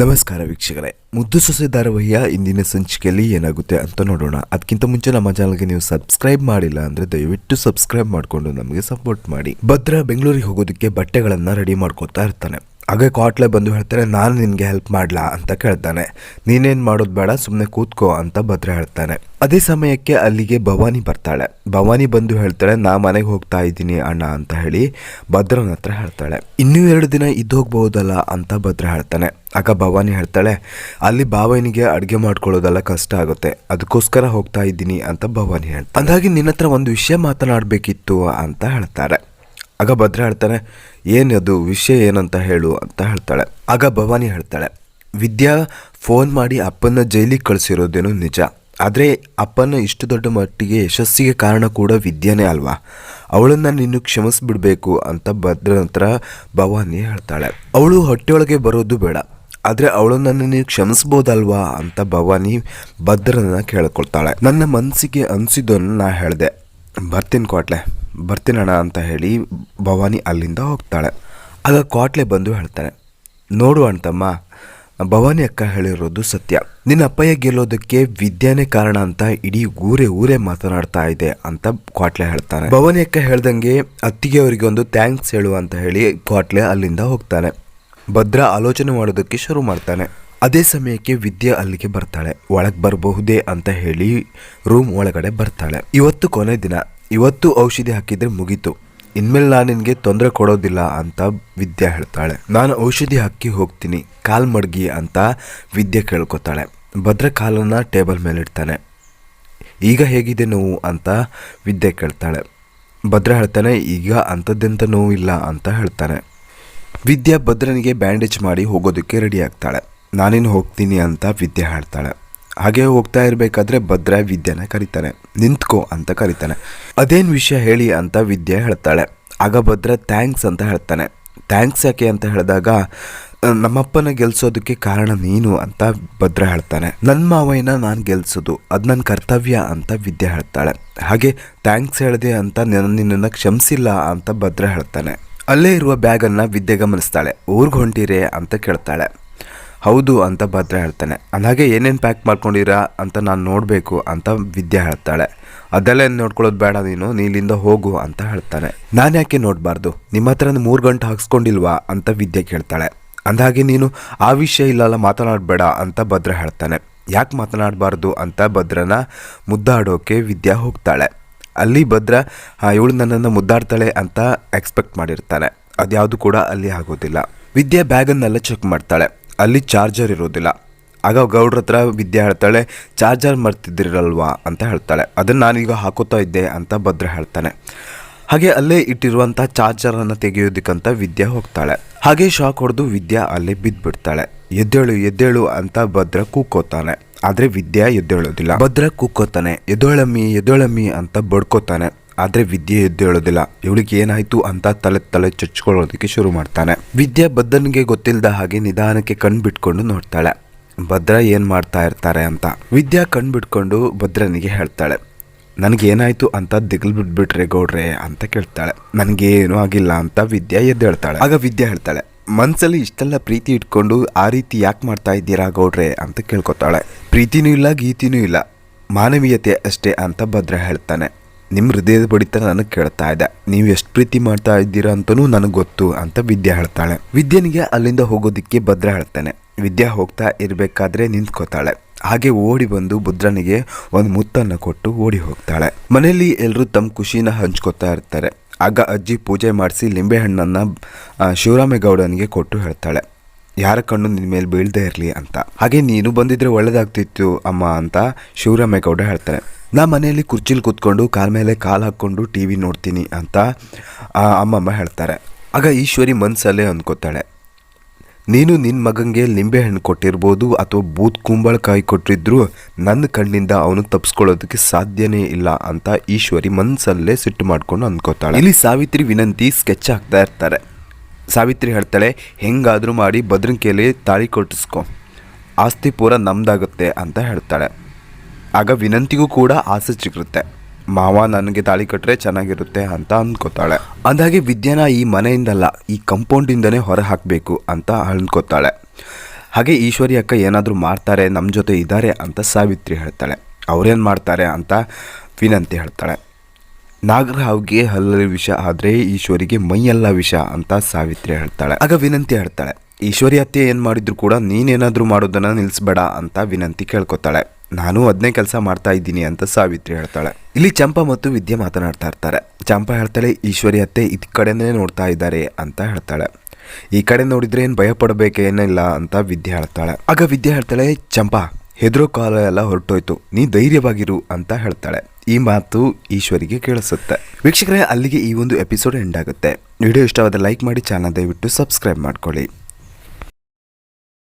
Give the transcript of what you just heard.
ನಮಸ್ಕಾರ ವೀಕ್ಷಕರೇ. ಮುದ್ದು ಸೊಸೆ ಧಾರಾವಾಹಿಯ ಇಂದಿನ ಸಂಚಿಕೆಯಲ್ಲಿ ಏನಾಗುತ್ತೆ ಅಂತ ನೋಡೋಣ. ಅದಕ್ಕಿಂತ ಮುಂಚೆ ನಮ್ಮ ಚಾನಲ್ಗೆ ನೀವು ಸಬ್ಸ್ಕ್ರೈಬ್ ಮಾಡಿಲ್ಲ ಅಂದ್ರೆ ದಯವಿಟ್ಟು ಸಬ್ಸ್ಕ್ರೈಬ್ ಮಾಡಿಕೊಂಡು ನಮಗೆ ಸಪೋರ್ಟ್ ಮಾಡಿ. ಭದ್ರ ಬೆಂಗಳೂರಿಗೆ ಹೋಗೋದಕ್ಕೆ ಬಟ್ಟೆಗಳನ್ನು ರೆಡಿ ಮಾಡ್ಕೋತಾ ಇರ್ತಾನೆ. ಹಾಗೆ ಕಾಟ್ಲೆ ಬಂದು ಹೇಳ್ತಾರೆ, ನಾನು ನಿನಗೆ ಹೆಲ್ಪ್ ಮಾಡ್ಲಾ ಅಂತ ಕೇಳ್ತಾನೆ. ನೀನೇನು ಮಾಡೋದು ಬೇಡ ಸುಮ್ಮನೆ ಕೂತ್ಕೋ ಅಂತ ಭದ್ರ ಹೇಳ್ತಾನೆ. ಅದೇ ಸಮಯಕ್ಕೆ ಅಲ್ಲಿಗೆ ಭವಾನಿ ಬರ್ತಾಳೆ. ಭವಾನಿ ಬಂದು ಹೇಳ್ತಾಳೆ, ನಾ ಮನೆಗೆ ಹೋಗ್ತಾ ಇದ್ದೀನಿ ಅಣ್ಣ ಅಂತ ಹೇಳಿ ಭದ್ರನ ಹತ್ರ ಹೇಳ್ತಾಳೆ. ಇನ್ನೂ ಎರಡು ದಿನ ಇದ್ದು ಹೋಗ್ಬಹುದಲ್ಲ ಅಂತ ಭದ್ರ ಹೇಳ್ತಾನೆ. ಆಗ ಭವಾನಿ ಹೇಳ್ತಾಳೆ, ಅಲ್ಲಿ ಬಾವನಿಗೆ ಅಡುಗೆ ಮಾಡ್ಕೊಳ್ಳೋದೆಲ್ಲ ಕಷ್ಟ ಆಗುತ್ತೆ ಅದಕ್ಕೋಸ್ಕರ ಹೋಗ್ತಾ ಇದ್ದೀನಿ ಅಂತ ಭವಾನಿ ಹೇಳ್ತಾಳೆ. ಅಂದಾಗಿ ನಿನ್ನ ಹತ್ರ ಒಂದು ವಿಷಯ ಮಾತನಾಡಬೇಕಿತ್ತು ಅಂತ ಹೇಳ್ತಾರೆ. ಆಗ ಭದ್ರ ಹೇಳ್ತಾನೆ ಏನದು? ವಿಷಯ ಏನಂತ ಹೇಳು? ಅಂತ ಹೇಳ್ತಾಳೆ. ಆಗ ಭವಾನಿ ಹೇಳ್ತಾಳೆ, ವಿದ್ಯಾ, ಫೋನ್ ಮಾಡಿ ಅಪ್ಪನ ಜೈಲಿಗೆ ಕಳಿಸಿರೋದೇನೋ ನಿಜ. ಆದರೆ ಅಪ್ಪನ ಇಷ್ಟು ದೊಡ್ಡ ಮಟ್ಟಿಗೆ ಯಶಸ್ಸಿಗೆ ಕಾರಣ ಕೂಡ ವಿದ್ಯಾನೇ ಅಲ್ವಾ? ಅವಳನ್ನು ನೀನು ಕ್ಷಮಿಸ್ಬಿಡಬೇಕು ಅಂತ ಭದ್ರ ನಂತರ ಭವಾನಿ ಹೇಳ್ತಾಳೆ. ಅವಳು ಹೊಟ್ಟೆಯೊಳಗೆ ಬರೋದು ಬೇಡ. ಆದರೆ ಅವಳನ್ನು ನೀನು ಕ್ಷಮಿಸ್ಬೋದಲ್ವಾ? ಅಂತ ಭವಾನಿ ಭದ್ರನ ಕೇಳ್ಕೊಳ್ತಾಳೆ. ನನ್ನ ಮನಸ್ಸಿಗೆ ಅನಿಸಿದ್ದನ್ನು ನಾ ಹೇಳಿದೆ. ಬರ್ತೀನಿ ಕೋಟ್ಲೆ. ಬರ್ತೀನಣ್ಣ ಅಂತ ಹೇಳಿ ಭವಾನಿ ಅಲ್ಲಿಂದ ಹೋಗ್ತಾಳೆ. ಆಗ ಕ್ವಾಟ್ಲೆ ಬಂದು ಹೇಳ್ತಾನೆ, ನೋಡು ಅಣ್ತಮ್ಮ, ಭವಾನಿ ಅಕ್ಕ ಹೇಳಿರೋದು ಸತ್ಯ. ನಿನ್ನ ಅಪ್ಪಯ್ಯ ಗೆಲ್ಲೋದಕ್ಕೆ ವಿದ್ಯಾನೇ ಕಾರಣ ಅಂತ ಇಡೀ ಊರೇ ಊರೇ ಮಾತನಾಡ್ತಾ ಇದೆ ಅಂತ ಕ್ವಾಟ್ಲೆ ಹೇಳ್ತಾನೆ. ಭವಾನಿ ಅಕ್ಕ ಹೇಳ್ದಂಗೆ ಅತ್ತಿಗೆ ಅವರಿಗೆ ಒಂದು ಥ್ಯಾಂಕ್ಸ್ ಹೇಳು ಅಂತ ಹೇಳಿ ಕ್ವಾಟ್ಲೆ ಅಲ್ಲಿಂದ ಹೋಗ್ತಾನೆ. ಭದ್ರ ಆಲೋಚನೆ ಮಾಡೋದಕ್ಕೆ ಶುರು ಮಾಡ್ತಾನೆ. ಅದೇ ಸಮಯಕ್ಕೆ ವಿದ್ಯಾ ಅಲ್ಲಿಗೆ ಬರ್ತಾಳೆ. ಒಳಗೆ ಬರಬಹುದೇ ಅಂತ ಹೇಳಿ ರೂಮ್ ಒಳಗಡೆ ಬರ್ತಾಳೆ. ಇವತ್ತು ಕೊನೆ ದಿನ. ಇವತ್ತು ಔಷಧಿ ಹಾಕಿದ್ರೆ ಮುಗೀತು. ಇನ್ಮೇಲೆ ನಾನು ನಿನಗೆ ತೊಂದರೆ ಕೊಡೋದಿಲ್ಲ ಅಂತ ವಿದ್ಯಾ ಹೇಳ್ತಾಳೆ. ನಾನು ಔಷಧಿ ಹಾಕಿ ಹೋಗ್ತೀನಿ, ಕಾಲ್ ಮಡ್ಗಿ ಅಂತ ವಿದ್ಯೆ ಕೇಳ್ಕೊತಾಳೆ. ಭದ್ರ ಕಾಲನ್ನು ಟೇಬಲ್ ಮೇಲೆ ಇಡ್ತಾನೆ ಈಗ ಹೇಗಿದೆ ನೋವು ಅಂತ ವಿದ್ಯೆ ಕೇಳ್ತಾಳೆ. ಭದ್ರ ಹೇಳ್ತಾನೆ, ಈಗ ನೋವು ಇಲ್ಲ ಅಂತ ಹೇಳ್ತಾನೆ. ವಿದ್ಯಾ ಭದ್ರನಿಗೆ ಬ್ಯಾಂಡೇಜ್ ಮಾಡಿ ಹೋಗೋದಕ್ಕೆ ರೆಡಿ ಆಗ್ತಾಳೆ. ನಾನೇನು ಹೋಗ್ತೀನಿ ಅಂತ ವಿದ್ಯೆ ಹೇಳ್ತಾಳೆ. ಹಾಗೆ ಹೋಗ್ತಾ ಇರಬೇಕಾದ್ರೆ ಭದ್ರ ವಿದ್ಯೆನ ಕರೀತಾನೆ. ನಿಂತ್ಕೋ ಅಂತ ಕರೀತಾನೆ. ಅದೇನು ವಿಷಯ ಹೇಳಿ ಅಂತ ವಿದ್ಯೆ ಹೇಳ್ತಾಳೆ. ಆಗ ಭದ್ರ ಥ್ಯಾಂಕ್ಸ್ ಅಂತ ಹೇಳ್ತಾನೆ. ಥ್ಯಾಂಕ್ಸ್ ಯಾಕೆ? ಅಂತ ಹೇಳಿದಾಗ "ಅಹ್, ನಮ್ಮಪ್ಪನ ಗೆಲ್ಸೋದಕ್ಕೆ ಕಾರಣ ನೀನು ಅಂತ ಭದ್ರ ಹೇಳ್ತಾನೆ. ನನ್ನ ಮಾವಯ್ಯನ ನಾನು ಗೆಲ್ಸೋದು. ಅದು ನನ್ನ ಕರ್ತವ್ಯ ಅಂತ ವಿದ್ಯೆ ಹೇಳ್ತಾಳೆ. ಹಾಗೆ ಥ್ಯಾಂಕ್ಸ್ ಹೇಳಿದೆ ಅಂತ ನನ್ನ ನಿನ್ನನ್ನು ಕ್ಷಮಿಸಿಲ್ಲ ಅಂತ ಭದ್ರ ಹೇಳ್ತಾನೆ. ಅಲ್ಲೇ ಇರುವ ಬ್ಯಾಗನ್ನು ವಿದ್ಯೆ ಗಮನಿಸ್ತಾಳೆ. ಊರ್ಗೆ ಹೊಂಟಿರೇ ಅಂತ ಕೇಳ್ತಾಳೆ. ಹೌದು ಅಂತ ಭದ್ರ ಹೇಳ್ತಾನೆ. ಅಂದಾಗೆ ಏನೇನು ಪ್ಯಾಕ್ ಮಾಡ್ಕೊಂಡಿರಾ ಅಂತ ನಾನು ನೋಡಬೇಕು ಅಂತ ವಿದ್ಯಾ ಹೇಳ್ತಾಳೆ. ಅದೆಲ್ಲ ನೋಡ್ಕೊಳ್ಳೋದು ಬೇಡ ನೀನು ನೀಲಿಂದ ಹೋಗು ಅಂತ ಹೇಳ್ತಾನೆ. ನಾನು ಯಾಕೆ ನೋಡಬಾರ್ದು? ನಿಮ್ಮ ಹತ್ರ ಮೂರು ಗಂಟೆ ಹಾಕ್ಸ್ಕೊಂಡಿಲ್ವಾ ಅಂತ ವಿದ್ಯೆ ಕೇಳ್ತಾಳೆ. ಅಂದಾಗೆ ನೀನು, ಆ ವಿಷಯ ಇಲ್ಲಲ್ಲ ಮಾತನಾಡಬೇಡ ಅಂತ ಭದ್ರ ಹೇಳ್ತಾನೆ. ಯಾಕೆ ಮಾತನಾಡಬಾರ್ದು ಅಂತ ಭದ್ರನ ಮುದ್ದಾಡೋಕೆ ವಿದ್ಯಾ ಹೋಗ್ತಾಳೆ. ಅಲ್ಲಿ ಭದ್ರ ಇವಳು ನನ್ನನ್ನು ಮುದ್ದಾಡ್ತಾಳೆ ಅಂತ ಎಕ್ಸ್ಪೆಕ್ಟ್ ಮಾಡಿರ್ತಾನೆ. ಅದ್ಯಾವುದು ಕೂಡ ಅಲ್ಲಿ ಆಗೋದಿಲ್ಲ. ವಿದ್ಯಾ ಬ್ಯಾಗನ್ನೆಲ್ಲ ಚೆಕ್ ಮಾಡ್ತಾಳೆ. ಅಲ್ಲಿ ಚಾರ್ಜರ್ ಇರೋದಿಲ್ಲ ಆಗ ಗೌಡ್ರ ಹತ್ರ ವಿದ್ಯೆ ಹೇಳ್ತಾಳೆ, ಚಾರ್ಜರ್ ಮರ್ತಿದ್ದಿರಲ್ವಾ? ಅಂತ ಹೇಳ್ತಾಳೆ. ಅದನ್ನು ನಾನೀಗ ಹಾಕೋತಾ ಇದ್ದೆ ಅಂತ ಭದ್ರ ಹೇಳ್ತಾನೆ. ಹಾಗೆ ಅಲ್ಲೇ ಇಟ್ಟಿರುವಂಥ ಚಾರ್ಜರನ್ನು ತೆಗೆಯೋದಕ್ಕಂತ ವಿದ್ಯಾ ಹೋಗ್ತಾಳೆ. ಹಾಗೆ ಶಾಕ್ ಹೊಡೆದು ವಿದ್ಯಾ ಅಲ್ಲೇ ಬಿದ್ದುಬಿಡ್ತಾಳೆ ಎದ್ದೇಳು ಎದ್ದೇಳು ಅಂತ ಭದ್ರ ಕೂಕೋತಾನೆ. ಆದರೆ ವಿದ್ಯಾ ಎದ್ದೇಳೋದಿಲ್ಲ. ಭದ್ರ ಕೂಕೋತಾನೆ ಎದೋಳಮ್ಮಿ ಎದೋಳಮ್ಮಿ ಅಂತ ಬಡ್ಕೋತಾನೆ. ಆದ್ರೆ ವಿದ್ಯೆ ಎದ್ದೇಳೋದಿಲ್ಲ ಇವಳಿಗೆ ಏನಾಯ್ತು ಅಂತ ತಲೆ ತಲೆ ಚಚ್ಕೊಳ್ಳೋದಕ್ಕೆ ಶುರು ಮಾಡ್ತಾನೆ. ವಿದ್ಯಾ ಬದ್ಧನಿಗೆ ಗೊತ್ತಿಲ್ಲದ ಹಾಗೆ ನಿಧಾನಕ್ಕೆ ಕಣ್ ಬಿಟ್ಕೊಂಡು ನೋಡ್ತಾಳೆ. ಭದ್ರ ಏನು ಮಾಡ್ತಾ ಇರ್ತಾರೆ ಅಂತ. ವಿದ್ಯಾ ಕಣ್ ಬಿಟ್ಕೊಂಡು ಭದ್ರನಿಗೆ ಹೇಳ್ತಾಳೆ. ನನಗೇನಾಯ್ತು ಅಂತ ದಿಗಲ್ ಬಿಟ್ಬಿಟ್ರೆ ಗೌಡ್ರೆ ಅಂತ ಕೇಳ್ತಾಳೆ. ನನಗೇನು ಆಗಿಲ್ಲ ಅಂತ ವಿದ್ಯಾ ಎದ್ದೇಳ್ತಾಳೆ ಆಗ ವಿದ್ಯಾ ಹೇಳ್ತಾಳೆ. ಮನಸ್ಸಲ್ಲಿ ಇಷ್ಟೆಲ್ಲ ಪ್ರೀತಿ ಇಟ್ಕೊಂಡು ಆ ರೀತಿ ಯಾಕೆ ಮಾಡ್ತಾ ಇದ್ದೀರಾ ಗೌಡ್ರೆ ಅಂತ ಕೇಳ್ಕೊತಾಳೆ. ಪ್ರೀತಿನೂ ಇಲ್ಲ, ಗೀತಿನೂ ಇಲ್ಲ. ಮಾನವೀಯತೆ ಅಷ್ಟೇ ಅಂತ ಭದ್ರ ಹೇಳ್ತಾನೆ. ನಿಮ್ಮ ಹೃದಯದ ಬಡಿತ ನನಗೆ ಕೇಳ್ತಾ ಇದೆ. ನೀವು ಎಷ್ಟು ಪ್ರೀತಿ ಮಾಡ್ತಾ ಇದ್ದೀರಾ ಅಂತಲೂ ನನಗೆ ಗೊತ್ತು ಅಂತ ವಿದ್ಯಾ ಹೇಳ್ತಾಳೆ. ವಿದ್ಯನಿಗೆ ಅಲ್ಲಿಂದ ಹೋಗೋದಕ್ಕೆ ಭದ್ರ ಹೇಳ್ತಾನೆ. ವಿದ್ಯಾ ಹೋಗ್ತಾ ಇರಬೇಕಾದ್ರೆ ನಿಂತ್ಕೋತಾಳೆ. ಹಾಗೆ ಓಡಿ ಬಂದು ಬುದ್ರನಿಗೆ ಒಂದು ಮುತ್ತನ್ನು ಕೊಟ್ಟು ಓಡಿ ಹೋಗ್ತಾಳೆ. ಮನೆಯಲ್ಲಿ ಎಲ್ಲರೂ ತಮ್ಮ ಖುಷಿನ ಹಂಚ್ಕೋತಾ ಇರ್ತಾರೆ. ಆಗ ಅಜ್ಜಿ ಪೂಜೆ ಮಾಡಿಸಿ ಲಿಂಬೆಹಣ್ಣನ್ನು ಹಣ್ಣನ್ನು ಶಿವರಾಮೇಗೌಡನಿಗೆ ಕೊಟ್ಟು ಹೇಳ್ತಾಳೆ. ಯಾರ ಕಣ್ಣು ನಿನ್ನ ಮೇಲೆ ಬೀಳದೇ ಇರಲಿ ಅಂತ. ಹಾಗೆ ನೀನು ಬಂದಿದ್ರೆ ಒಳ್ಳೇದಾಗ್ತಿತ್ತು ಅಮ್ಮ ಅಂತ ಶಿವರಾಮೇಗೌಡ ಹೇಳ್ತಾನೆ. ನಾ ಮನೆಯಲ್ಲಿ ಕುರ್ಚಿಲಿ ಕೂತ್ಕೊಂಡು ಕಾಲ ಮೇಲೆ ಕಾಲು ಹಾಕ್ಕೊಂಡು ಟಿ ವಿ ನೋಡ್ತೀನಿ ಅಂತ ಅಮ್ಮಮ್ಮ ಹೇಳ್ತಾರೆ. ಆಗ ಈಶ್ವರಿ ಮನಸ್ಸಲ್ಲೇ ಅಂದ್ಕೋತಾಳೆ. ನೀನು ನಿನ್ನ ಮಗಂಗೆ ನಿಂಬೆಹಣ್ಣು ಕೊಟ್ಟಿರ್ಬೋದು ಅಥವಾ ಬೂತ್ ಕುಂಬಳಕಾಯಿ ಕೊಟ್ಟಿದ್ರು ನನ್ನ ಕಣ್ಣಿಂದ ಅವನು ತಪ್ಪಿಸ್ಕೊಳ್ಳೋದಕ್ಕೆ ಸಾಧ್ಯನೇ ಇಲ್ಲ ಅಂತ ಈಶ್ವರಿ ಮನಸ್ಸಲ್ಲೇ ಸಿಟ್ಟು ಮಾಡ್ಕೊಂಡು ಅಂದ್ಕೋತಾಳೆ. ಇಲ್ಲಿ ಸಾವಿತ್ರಿ ವಿನಂತಿ ಸ್ಕೆಚ್ ಹಾಕ್ತಾ ಇರ್ತಾರೆ. ಸಾವಿತ್ರಿ ಹೇಳ್ತಾಳೆ, ಹೆಂಗಾದರೂ ಮಾಡಿ ಭದ್ರಂಕೆಯಲ್ಲಿ ತಾಳಿ ಕೊಟ್ಟಿಸ್ಕೊ. ಆಸ್ತಿ ಪೂರ ನಮ್ದಾಗುತ್ತೆ ಅಂತ ಹೇಳ್ತಾಳೆ. ಆಗ ವಿನಂತಿಗೂ ಕೂಡ ಆಸೆ ಸಿಗುತ್ತೆ ಮಾವ ನನಗೆ ತಾಳಿ ಕಟ್ಟರೆ ಚೆನ್ನಾಗಿರುತ್ತೆ ಅಂತ ಅಂದ್ಕೋತಾಳೆ ಅಂದಾಗೆ ವಿದ್ಯಾನ ಈ ಮನೆಯಿಂದಲ್ಲ, ಈ ಕಂಪೌಂಡಿಂದನೇ ಹೊರ ಹಾಕಬೇಕು ಅಂತ ಅಂದ್ಕೋತಾಳೆ ಹಾಗೆ ಈಶ್ವರಿ ಅಕ್ಕ ಏನಾದರೂ ಮಾಡ್ತಾರೆ ನಮ್ಮ ಜೊತೆ ಇದ್ದಾರೆ ಅಂತ ಸಾವಿತ್ರಿ ಹೇಳ್ತಾಳೆ. ಅವ್ರೇನು ಮಾಡ್ತಾರೆ ಅಂತ ವಿನಂತಿ ಹೇಳ್ತಾಳೆ. ನಾಗರಾವ್ಗೆ ಹಲ್ಲಲ್ಲಿ ವಿಷ ಆದರೆ ಈಶ್ವರಿಗೆ ಮೈಯೆಲ್ಲ ವಿಷ ಅಂತ ಸಾವಿತ್ರಿ ಹೇಳ್ತಾಳೆ. ಆಗ ವಿನಂತಿ ಹೇಳ್ತಾಳೆ, ಈಶ್ವರಿ ಅತ್ತೆ ಏನು ಮಾಡಿದ್ರು ಕೂಡ ನೀನೇನಾದರೂ ಮಾಡೋದನ್ನು ನಿಲ್ಲಿಸ್ಬೇಡ ಅಂತ ವಿನಂತಿ ಕೇಳ್ಕೊತಾಳೆ. ನಾನು ಅದನ್ನೇ ಕೆಲಸ ಮಾಡ್ತಾ ಇದ್ದೀನಿ ಅಂತ ಸಾವಿತ್ರಿ ಹೇಳ್ತಾಳೆ. ಇಲ್ಲಿ ಚಂಪಾ ಮತ್ತು ವಿದ್ಯೆ ಮಾತನಾಡ್ತಾ ಇರ್ತಾರೆ. ಚಂಪಾ ಹೇಳ್ತಾಳೆ, ಈಶ್ವರಿ ಅತ್ತೆ, ಇದ್ ಕಡೆನೇ ನೋಡ್ತಾ ಇದ್ದಾರೆ ಅಂತ ಹೇಳ್ತಾಳೆ. ಈ ಕಡೆ ನೋಡಿದ್ರೆ ಏನು ಭಯ ಪಡಬೇಕೇನಿಲ್ಲ ಅಂತ ವಿದ್ಯೆ ಹೇಳ್ತಾಳೆ. ಆಗ ವಿದ್ಯೆ ಹೇಳ್ತಾಳೆ, ಚಂಪಾ, ಹೆದರೋ ಕಾಲ ಎಲ್ಲ ಹೊರಟೋಯ್ತು. ನೀ ಧೈರ್ಯವಾಗಿರು ಅಂತ ಹೇಳ್ತಾಳೆ. ಈ ಮಾತು ಈಶ್ವರಿಗೆ ಕೇಳಿಸುತ್ತೆ. ವೀಕ್ಷಕರೇ, ಅಲ್ಲಿಗೆ ಈ ಒಂದು ಎಪಿಸೋಡ್ ಎಂಡ್ ಆಗುತ್ತೆ. ವಿಡಿಯೋ ಇಷ್ಟವಾದ ಲೈಕ್ ಮಾಡಿ, ಚಾನಲ್ ದಯವಿಟ್ಟು ಸಬ್ಸ್ಕ್ರೈಬ್ ಮಾಡ್ಕೊಳ್ಳಿ.